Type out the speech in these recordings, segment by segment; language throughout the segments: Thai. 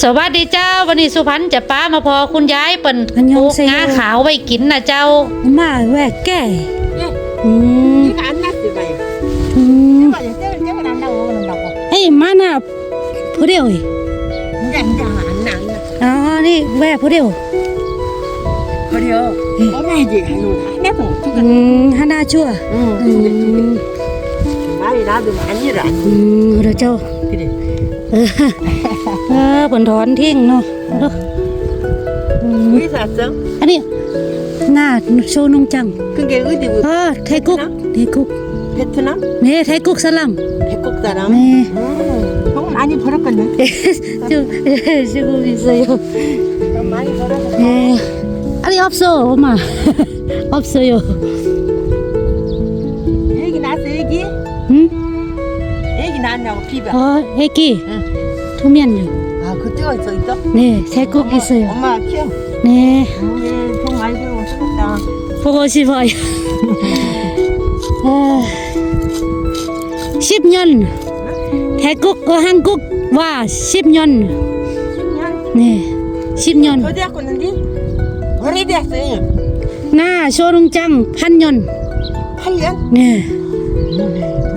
สวัสดีเจ้า วันนี้สุพรรณจะป้ามาพอคุณยายเปิ่น อันย ป อง ลูก เซโย งาขาวไว้กินนะเจ้า มาแหวกแก่ 예, อืม 이거 안 났지 봐요. อืม 이거 이제 떼을 떼을 안 나고 그런다고. เฮ้ยมาน่ะผู้เดียวเอ้ย 이제 이제 안 나, 안 나. อ๋อนี่แหวกผู้เดียว 버려. 버려야지. 아유, 하나도 못 อื 주겠다. มฮันนาชั่ว 응, อื 두 개, 두 ม 개. 말이 나도 많이라. อืมเดี๋ยวเจ้า 그래. เออเออผลถอนทิ้งเนาะเด้ออืม 어디서 왔어? อันนี้หน้าโชว์นงจัง 그게 어디고? เออไทยกุ๊กไทยกุ๊ก 베트남? นี่ไทยกุ๊กสลัม 백곡 사람? 네. 음, 돈 많이 벌었겠네. 좀 지금 있어요. 돈 많이 벌어서. 네. 아니 없어 엄마 없어요. 애기 낳았어, 애기? 응? 애기 낳았냐고, 비벼. 어 애기 투면요. 아, 그때가 있어, 있어? 네 살국 있어요. 엄마 키워. 네 음, 돈 많이 벌고 쓰겠다. 보고 싶어요. 아, 10년 태국 어, 한국 와 10년 10년? 네 10년 어디 갖고 있는지? 오래됐어요. 나 소롱장 8년 8년? 네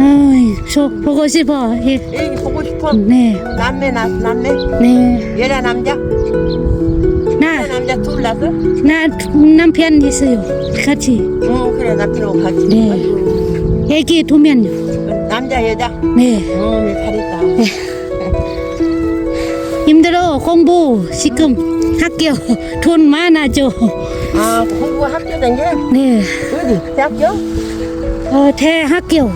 어이 저 보고 싶어 예. 애기 보고 싶어. 네 남매 낳았어, 남매? 네. 여자 남자? 여자 나, 남자 둘 낳았어? 나 남편 있어요. 같이. 응, 그래, 낳기로 같이. 네. 아이고, 애기 두 명요. 남자, 여자? 네. 응, 네, 잘했다. 힘들어 공부 지금 학교 돈 많아죠. 아, 공부 학교 다녀? 네. 어디? 대학교? เออแท่ห้าเกี่ยว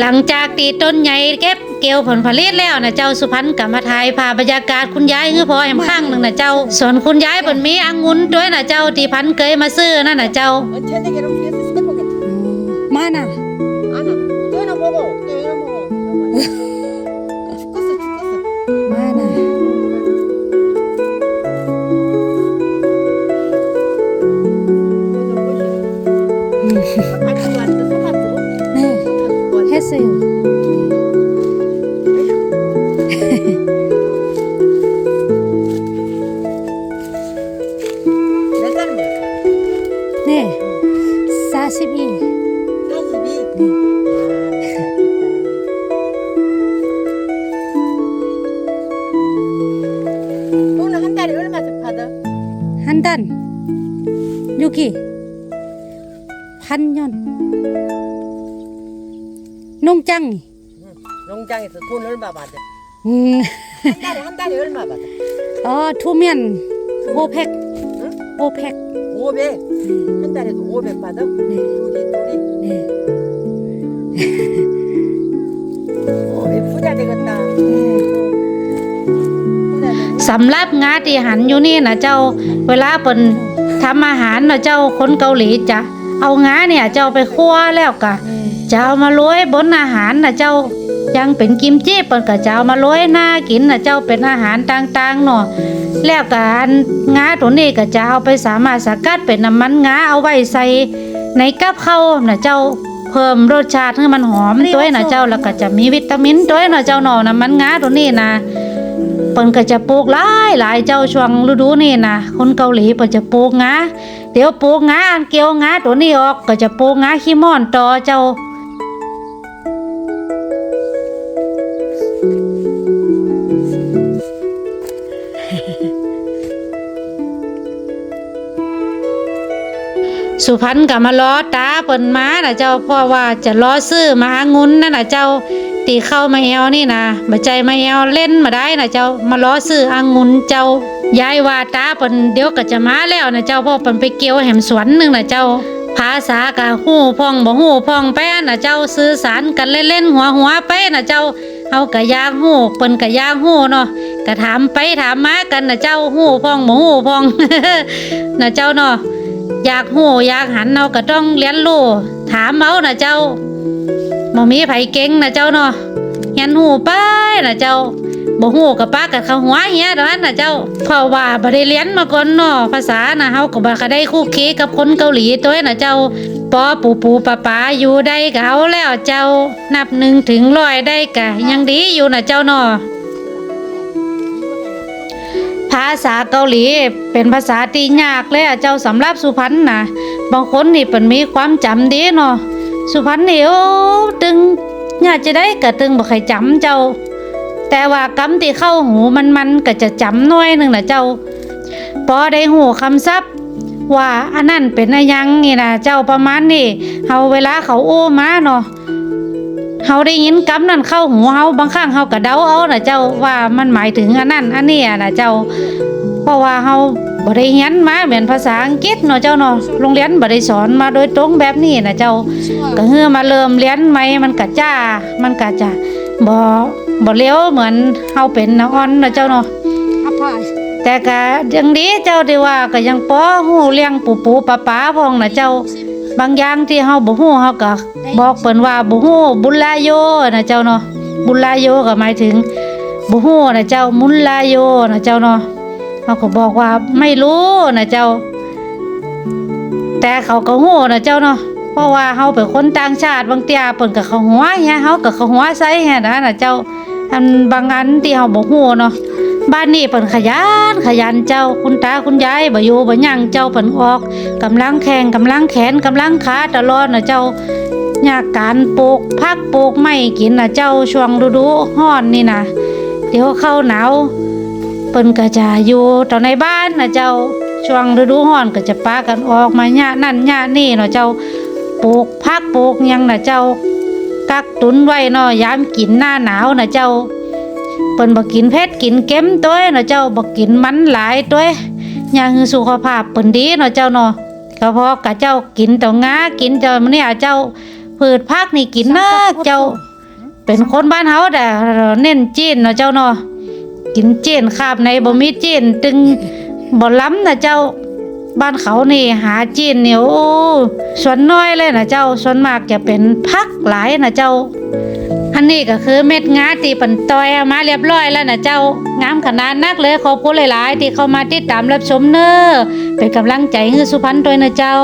หลังจากตีต้นใหญ่เก็บเกี่ยวผลผลิตแล้วนะเจ้าสุพรรณกับมาทายพาบรรยากาศคุณยายคือพอแอมข้างหนึ่งนะเจ้าส่วนคุณยายผลมีอังุนด้วยนะเจ้าตีพันเคยมาซื้อนั่นนะเจ้ามาน่ะ 42. 42? 돈은 한 달에 얼마씩 받아? 한 단. 여기. 반년. 농장. 농장에서 돈 얼마 받아? 음. 한 달에 한 달에 얼마 받아? 어, 투면 500. 응? 500. 500? 한 달에도 500 받아? 네. 둘이 둘이? 네. 어, 부자 되겠다. 부자 되겠다. สำหรับงาที่หันอยู่นี่นะเจ้า เวลาเปิ่นทำอาหารนะเจ้าคนเกาหลีจะเอางาเนี่ยเจ้าไปคั่วแล้วก็จะเอามาโรยบนอาหารนะเจ้า ยังเป็นกิมจิเปิ่นก็จะเอามาโรยหน้ากินนะเจ้าเป็นอาหารต่างๆเนาะแล้วก็อันงาตัวนี้ก็จะเอาไปสามารถสกัดเป็นน้ำมันงาเอาไว้ใส่ในกับข้าวนะเจ้าเพิ่มรสชาติให้มันหอมด้วยนะเจ้าแล้วก็จะมีวิตามินด้วยนะเจ้าเนาะน้ำมันงาตัวนี้นะเปิ้นก็จะปลูกหลายหลายเจ้าช่วงฤดูนี่นะคนเกาหลีเปิ้นจะปลูกงาเดี๋ยวปลูกงาอันเกี่ยวงาตัวนี้ออกก็จะปลูกงาขี้ม่อนต่อเจ้า สุพรรณก็มารอตาเปินมานะเจ้าเพราะว่าจะรอซื้อมาหางุนนั่นน่ะเจ้าตีเข้ามาแอวนี่นะมาใจมาแอวเล่นมาได้นะเจ้ามารอซื้อองุ่นเจ้ายายว่าตาเปินเดี๋ยวก็จะมาแล้วนะเจ้าเพราะเปินไปเกี่ยวแหมสวนหนึ่งนะเจ้า ภาษากะฮู้พ่องบ่ฮู้พ่องแป้นะเจ้าสื่อสารกันเล่นๆหัวหัวไปนะเจ้าเฮาก็อยากฮู้เปินก็อยากฮู้เนาะก็ถามไปถามมากันนะเจ้าฮู้พองบ่ฮู้พองนะเจ้าเนาะ อยากหูอยากหันเอาก็ต้องเลียนรู้ถามเอานะเจ้าบ่มีไผเก่งนะเจ้าเนาะเฮียนหูไปนะเจ้าบ่หูกับป้ากับเขาหัวเฮียดอนั้นนะเจ้าเพราะว่าบ่ได้เรียนมาก่อนเนาะภาษาน่ะเฮาก็บ่ก็ได้คู่เคกับคนเกาหลีตัวนะเจ้าปอปูปูปะปาอยู่ได้กับเขาแล้วเจ้านับหนึ่งถึงร้อยได้กะยังดีอยู่นะเจ้าเนาะ ภาษาเกาหลีเป็นภาษาที่ยากเลยอะเจ้าสำหรับสุพรรณนะบางคนนี่เปิ่นมีความจำดีเนาะสุพรรณนี่โอ้ตึงอยากจะได้ก็ตึงบ่ใครจำเจ้า แต่ว่ากำที่เข้าหูมันมันก็จะจำหน้อยหนึ่งนะเจ้าพอได้หูคำศัพท์ว่าอันนั้นเป็นอะหยังนี่นะเจ้าประมาณนี่เฮาเวลาเขาโอ้มาเนาะ เฮาได้ยินกำนั้นเข้าหูเฮาบางครั้งเฮาก็เดาเอานะเจ้าว่ามันหมายถึงอันนั้นอันนี้อะนะเจ้า เพราะว่าเฮาบ่ได้เรียนมาเหมือนภาษาอังกฤษเนาะเจ้าเนาะโรงเรียนบ่ได้สอนมาโดยตรงแบบนี้นะเจ้าก็เฮือมาเริ่มเรียนใหม่มันก็จ้า มันก็จะบ่บ่เร็วเหมือนเฮาเป็นนักอ่อนนะเจ้าเนาะอภัยแต่ก็ยังดีเจ้าที่ว่าก็ยังพอฮู้เลี้ยงปูปูปลาปลาพองนะเจ้า บางอย่างที่เฮาบ่ฮู้เฮาก็บอกเพิ่นว่าบ่ฮู้บุญลาโยนะเจ้าเนาะบุญลาโยก็หมายถึงบ่ฮู้นะเจ้ามุนลาโยนะเจ้าเนาะเฮาก็บอกว่าไม่รู้นะเจ้า แต่เขาก็ฮู้นะเจ้าเนาะเพราะว่าเฮาเป็นคนต่างชาติบางเตียเพิ่นก็เขาหัวเฮียเฮาก็เขาหัวใส่แฮนะนะเจ้าอันบางอันที่เฮาบ่ฮู้เนาะ บ้านนี้เปิ่นขยันขยันเจ้าคุณตาคุณยายบ่อยู่บ่ยังเจ้าเปิ่นออกกำลังแข้งกำลังแขนกำลังขาตลอดนะเจ้าอยากการปลูกผักปลูกไม้กินนะเจ้าช่วงฤดูร้อนนี่นะเดี๋ยวเข้าหนาวเปิ่นก็จะอยู่ต่อในบ้านนะเจ้าช่วงฤดูร้อนก็จะปากันออกมาหญ้านั่นหญ้านี่เนาะเจ้าปลูกผักปลูกยังนะเจ้ากักตุนไว้เนาะยามกินหน้าหนาวนะเจ้า เปิ้นบ่กินเผ็ดกินเค็มตัวนะเจ้าบ่กินมันหลายตัวอย่างคือสุขภาพเปิ้นดีเนาะเจ้าเนาะก็เพราะกะเจ้ากินแต่งากินเจ้ามันเนี่ยเจ้าพืชผักนี่กินนักเจ้า เป็นคนบ้านเฮาแต่เน้นจีนเนาะเจ้าเนาะกินจีนคาบในบ่มีจีนตึงบ่ล้ำนะเจ้าบ้านเขานี่หาจีนเนี่ยโอ้ส่วนน้อยเลยนะเจ้าส่วนมากจะเป็นผักหลายนะเจ้า อันนี้ก็คือเม็ดงาตีปันตอยเอามาเรียบร้อยแล้วนะเจ้างามขนาดนักเลยขอบคุณหลาย ๆ ที่เข้ามาติดตามรับชมเนอ้อเป็นกำลังใจให้สุพรรณตัวนะเจ้า